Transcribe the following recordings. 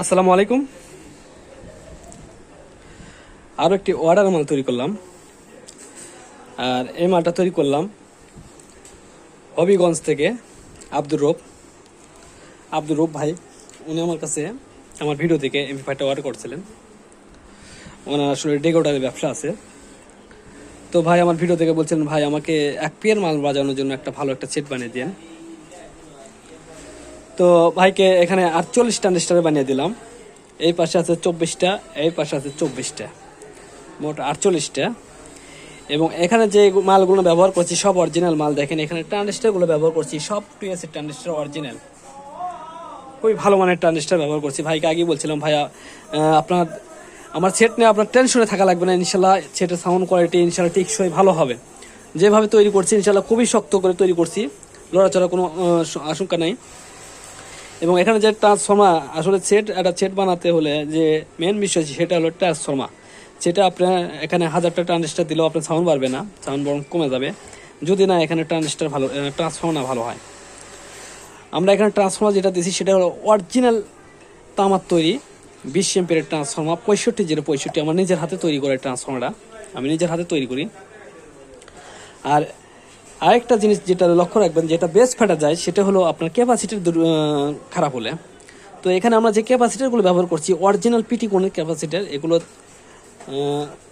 আসসালামু আলাইকুম। আরও একটি অর্ডার মাল তৈরি করলাম। আর এই মালটা তৈরি করলাম হবিগঞ্জ থেকে আব্দুর রব। আব্দুর রব ভাই, উনি আমার কাছে আমার ভিডিও থেকে এমপি ফাইভটা অর্ডার করছিলেন। ওনার আসলে ডেকোটারের ব্যবসা আছে। তো ভাই, আমার ভিডিও থেকে বলছিলেন, ভাই, আমাকে এক পিয়ার মাল বাজানোর জন্য একটা ভালো একটা সেট বানিয়ে দিন। তো ভাইকে এখানে আটচল্লিশ ট্রানজিস্টারে বানিয়ে দিলাম। এই পাশে আছে চব্বিশটা, এই পাশে আছে চব্বিশটা। মোট আটচল্লিশটা। এবং এখানে যে মালগুলো ব্যবহার করছি, সব অরিজিনাল মাল। দেখেন, এখানে ট্রানজিস্টারগুলো ব্যবহার করছি, সব টুয়েসের ট্রানজিস্টার অরিজিনাল খুবই ভালো মানের ট্রানজিস্টার ব্যবহার করছি। ভাইকে আগেই বলছিলাম, ভাইয়া আপনার, আমার সেট নিয়ে আপনার টেনশনে থাকা লাগবে না। ইনশাল্লাহ সেটের সাউন্ড কোয়ালিটি ইনশাল্লাহ টেকসই ভালো হবে। যেভাবে তৈরি করছি, ইনশাল্লাহ খুবই শক্ত করে তৈরি করছি। লড়াচড়া কোনো আশঙ্কা নাই। এবং এখানে যে ট্রান্সফর্মার আসলে সেট একটা সেট বানাতে হলে যে মেন বিষয় সেটা হলো ট্রান্সফর্মার সেটা আপনার এখানে হাজারটা ট্রানজিস্টার দিলেও আপনার সাউন্ড বাড়বে না সাউন্ড বরং কমে যাবে। যদি না, এখানে ট্রানজিস্টার ভালো ট্রান্সফর্মার না ভালো হয়। আমরা এখানে ট্রান্সফর্মার যেটা দিছি সেটা হলো অরিজিনাল তামার তৈরি, বিশ এম্পিয়ারের ট্রান্সফর্মার পঁয়ষট্টি জিরো পঁয়ষট্টি। আমার নিজের হাতে তৈরি করে ট্রান্সফর্মারটা আমি নিজের হাতে তৈরি করি। আর আরেকটা জিনিস যেটা লক্ষ্য রাখবেন, যেটা বেস ফাটা যায়, সেটা হলো আপনার ক্যাপাসিটির খারাপ হলে। তো এখানে আমরা যে ক্যাপাসিটারগুলো ব্যবহার করছি অরিজিনাল পিটি কোণের ক্যাপাসিটার এগুলো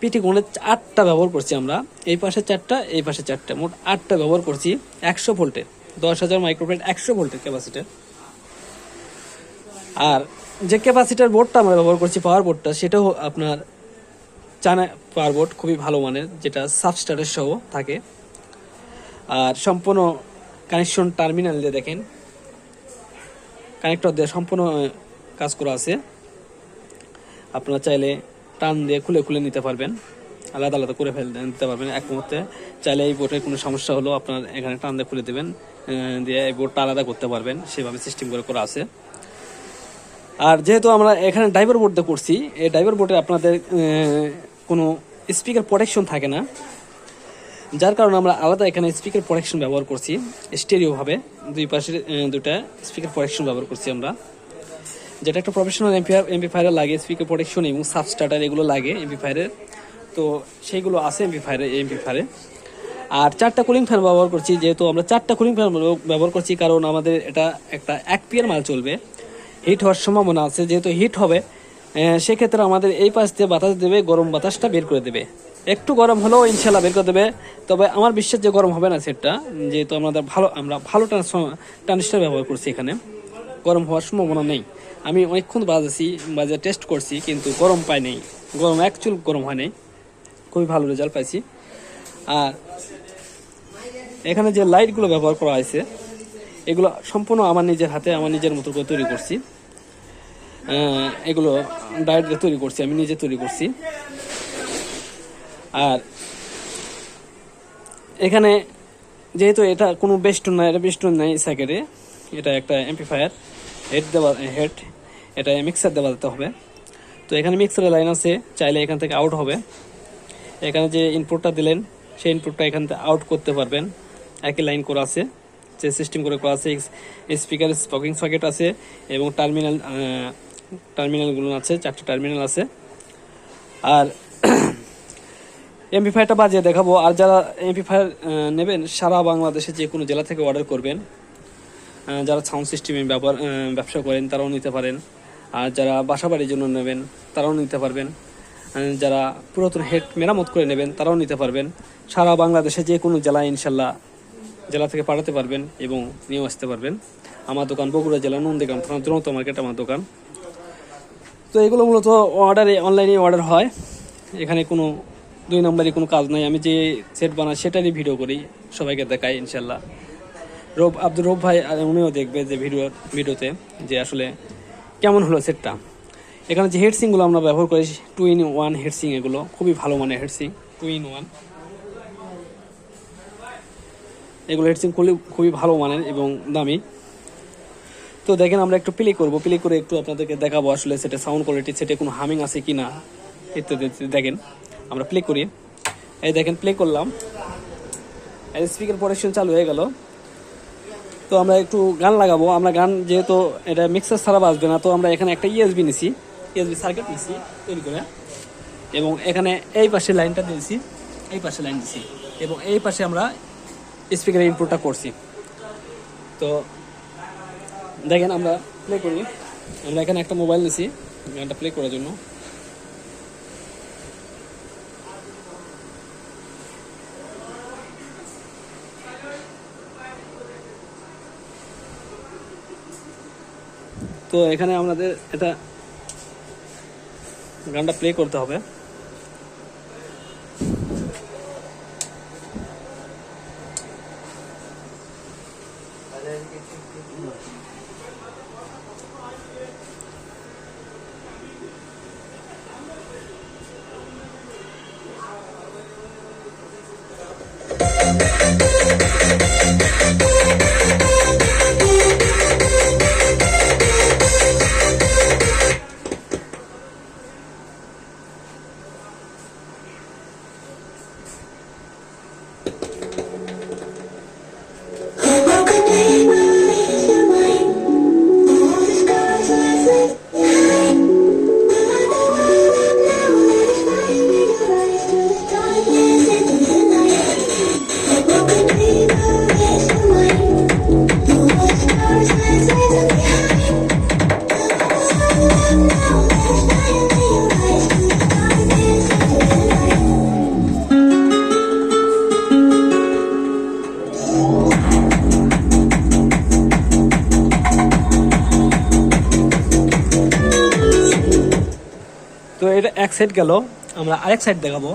পিটি কোণের আটটা ব্যবহার করছি আমরা। এই পাশে চারটা, এই পাশে চারটা, মোট আটটা ব্যবহার করছি একশো ভোল্টের দশ হাজার মাইক্রোফেট একশো ভোল্টের ক্যাপাসিটার আর যে ক্যাপাসিটার বোর্ডটা আমরা ব্যবহার করছি পাওয়ার বোর্ডটা সেটাও আপনার চানা পাওয়ার বোর্ড খুবই ভালো মানের, যেটা সাবস্টারের সহ থাকে। আর সম্পূর্ণ কানেকশন টার্মিনাল দিয়ে দেখেন। কানেক্টর দিয়ে সম্পূর্ণ কাজ করা আছে। আপনারা চাইলে টান দিয়ে খুলে খুলে নিতে পারবেন। আলাদা আলাদা করে ফেল, নিতে পারবেন। এক মুহূর্তে চাইলে এই বোর্ডের কোনো সমস্যা হলো, আপনার এখানে টান দিয়ে খুলে দেবেন দিয়ে এই বোর্ডটা আলাদা করতে পারবেন। সেভাবে সিস্টেম করে করা আছে। আর যেহেতু আমরা এখানে ড্রাইভার বোর্ডটা করছি, এই ড্রাইভার বোর্ডে আপনাদের কোনো স্পিকার প্রোটেকশন থাকে না। যার কারণে আমরা আলাদা এখানে স্পিকার প্রোটেকশন ব্যবহার করছি স্টেরিও ভাবে। দুই পাশের দুটা স্পিকার প্রোটেকশন ব্যবহার করছি আমরা। যেটা একটা প্রফেশনাল এমপিআর এমপিফায়ারে লাগে স্পিকার প্রোটেকশন এবং সাবস্টার্টার এগুলো লাগে এমপিফায়ারের তো সেইগুলো আছে এমপিফায়ারে এমপিফায়ারে আর চারটা কুলিং ফ্যান ব্যবহার করছি, যেহেতু আমরা চারটা কুলিং ফ্যান ব্যবহার করছি, কারণ আমাদের এটা একটা এক পিয়ার মাল চলবে। হিট হওয়ার সম্ভাবনা আছে, যেহেতু হিট হবে সেক্ষেত্রে আমাদের এই পাশ দিয়ে বাতাস দেবে, গরম বাতাসটা বের করে দেবে। একটু গরম হলেও ইনশাল্লাহ বের করে দেবে। তবে আমার বিশ্বাস যে গরম হবে না সেটটা। যেহেতু আমাদের ভালো, আমরা ভালো ট্রান্সফার ব্যবহার করছি এখানে। গরম হওয়ার সম্ভাবনা নেই। আমি অনেকক্ষণ বাজেছি বাজে টেস্ট করছি, কিন্তু গরম পাই নেই। গরম অ্যাকচুয়াল গরম হয় নাই। খুবই ভালো রেজাল্ট পাইছি। আর এখানে যে লাইটগুলো ব্যবহার করা হয়েছে, এগুলো সম্পূর্ণ আমার নিজের হাতে, আমার নিজের মতো করে তৈরি করছি। এগুলো ডায়েট তৈরি করছি, আমি নিজে তৈরি করছি। আর এখানে যেহেতু এটা কোনো বেস্টন নাই এটা বেস্টন নাই স্যাকেটে এটা একটা এমপ্লিফায়ার হেড দেওয়া হেড এটা মিক্সার দেওয়া দিতে হবে। তো এখানে মিক্সারের লাইন আছে, চাইলে এখান থেকে আউট হবে। এখানে যে ইনপুটটা দিলেন, সেই ইনপুটটা এখান থেকে আউট করতে পারবেন। একই লাইন করা আছে, যে সিস্টেম করে করা আছে স্পিকার স্পকিং সকেট আছে, এবং টার্মিনাল টার্মিনালগুলো আছে, চারটে টার্মিনাল আছে। আর এমপি ফাইভটা বাজিয়ে দেখাবো। আর যারা এমপি ফাইভ নেবেন, সারা বাংলাদেশে যে কোনো জেলা থেকে অর্ডার করবেন। যারা সাউন্ড সিস্টেমে ব্যবহার ব্যবসা করেন, তারাও নিতে পারেন। আর যারা বাসা বাড়ির জন্য নেবেন, তারাও নিতে পারবেন। যারা পুরাতন হেড মেরামত করে নেবেন, তারাও নিতে পারবেন। সারা বাংলাদেশে যে কোনো জেলায় ইনশাল্লাহ জেলা থেকে পাঠাতে পারবেন এবং নিয়েও আসতে পারবেন। আমার দোকান বগুড়া জেলা, নন্দীগ্রাম থানা, দ্রুত মার্কেট আমার দোকান। তো এগুলো মূলত অর্ডারে অনলাইনে অর্ডার হয়। এখানে কোনো দুই নম্বরই কোনো কাজ নাই, আমি যে সেট বানাই সেটারই ভিডিও করি, সবাইকে দেখাই ইনশাল্লাহ রব, আব্দুর রব ভাই উনিও দেখবে যে ভিডিও ভিডিওতে যে আসলে কেমন হলো সেটটা এখানে যে হেডসিংগুলো আমরা ব্যবহার করি টু ইন ওয়ান হেডসিং এগুলো, খুবই ভালো মানের হেডসিং টু ইন ওয়ান এগুলো হেডসিং খুবই খুবই ভালো মানের এবং দামি। তো দেখেন আমরা একটু প্লে করব প্লে করে একটু আপনাদেরকে দেখাবো আসলে সেটা সাউন্ড কোয়ালিটি সেটা কোনো হামিং আছে কি না ইত্যাদি, দেখেন। আমরা প্লে করি। এই দেখেন প্লে করলাম। স্পিকার প্রোটেকশন চালু হয়ে গেল। তো আমরা একটু গান লাগাবো। আমরা গান যেহেতু এটা মিক্সার ছাড়া বাজবে না, তো আমরা এখানে একটা E ইএসবি নিছি। ইএসবি সার্কিট নিছি, তৈরি করে। এবং এখানে এই পাশে লাইনটা দিয়েছি, এই পাশে লাইন দিছি এবং এই পাশে আমরা স্পিকারের ইনপুটটা করছি। তো দেখেন, আমরা প্লে করি। আমরা এখানে একটা মোবাইল নিছি, গানটা প্লে করার জন্য। তো এখানে আমাদের এটা গানটা প্লে করতে হবে। তো এটা এক সাইড গেল আমরা আরেক সাইড দেখাবো।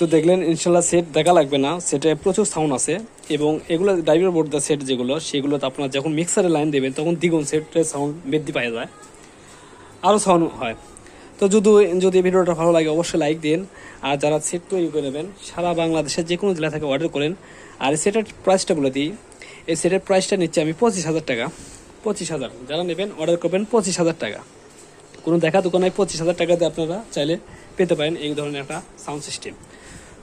তো দেখলেন, ইনশাল্লাহ সেট দেখা লাগবে না। সেটে প্রচুর সাউন্ড আছে এবং এগুলো ড্রাইভার বোর্ড সেট যেগুলো সেগুলো আপনার যখন মিক্সারে লাইন দেবেন, তখন দ্বিগুণ সেটের সাউন্ড বৃদ্ধি পাওয়া যায়। আরও সাউন্ড হয়। তো যদি যদি ভিডিওটা ভালো লাগে, অবশ্যই লাইক দিন। আর যারা সেট তৈরি করে নেবেন, সারা বাংলাদেশের যে কোনো জেলা থেকে অর্ডার করেন। আর সেটের প্রাইসটা বলে দিই। এই সেটের প্রাইসটা নিচ্ছে আমি পঁচিশ হাজার টাকা। পঁচিশ হাজার। যারা নেবেন অর্ডার করবেন পঁচিশ হাজার টাকা। কোনো দেখা দোকানে পঁচিশ হাজার টাকাতে আপনারা চাইলে পেতে পারেন এই ধরনের একটা সাউন্ড সিস্টেম